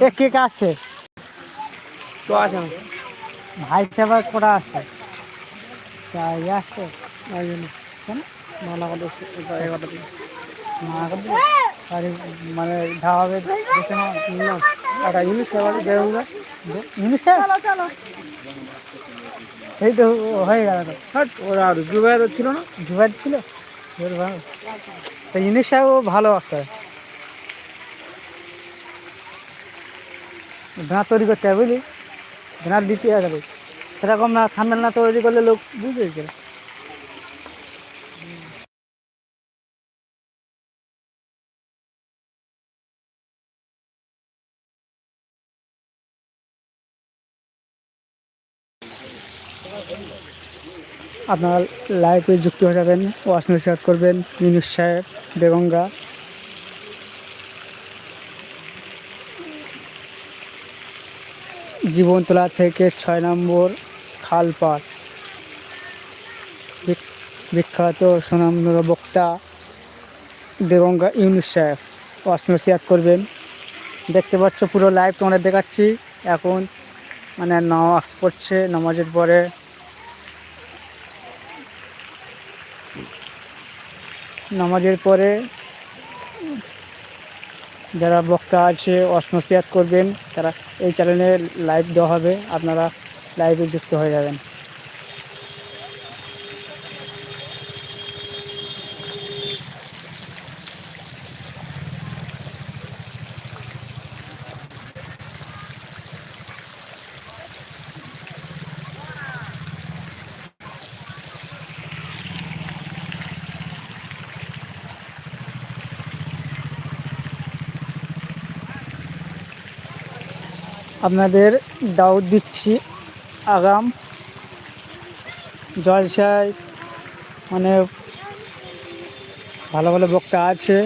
এ কে কে আসছে তো আছে ভাই সেবার করা আসছে তা ইয়ে আসছে ওই জন্য। কত এগারোটা দিন মানে দেশে না একটা এই তো হয়ে গেল তো। হাট ওরা আর জুবাইর ছিল না? জুবাইর ছিল? তো ভালো আছে। ভেড়া তৈরি করতে হবে বুঝলি? ভেড়ার দিতে হবে সেরকম না, থামেল না তৈরি করলে লোক বুঝবে? আপনারা লাইভে যুক্ত হয়ে যাবেন ওয়াশমেল শেয়ার করবেন, মিনুস সাহেব বেগঙ্গা জীবনতলা থেকে ছয় নম্বর খালপাড়। বিখ্যাত সুনামধন্য বক্তা দেবঙ্গা ইউনুস সাহেব। ওয়াশমেল শেয়ার করবেন। দেখতে পাচ্ছ পুরো লাইভ তোমরা দেখাচ্ছি। এখন মানে নামাজ পড়ছে, নামাজের পরে নামাজের পরে যারা বক্তা আছে অসমসিয়াত করবেন, তারা এই চ্যানেলে লাইভ দেওয়া হবে। আপনারা লাইভে যুক্ত হয়ে যাবেন। আপনাদের দাওয়াত দিচ্ছি আগাম জলসায়। মানে ভালো ভালো বক্তা আছে।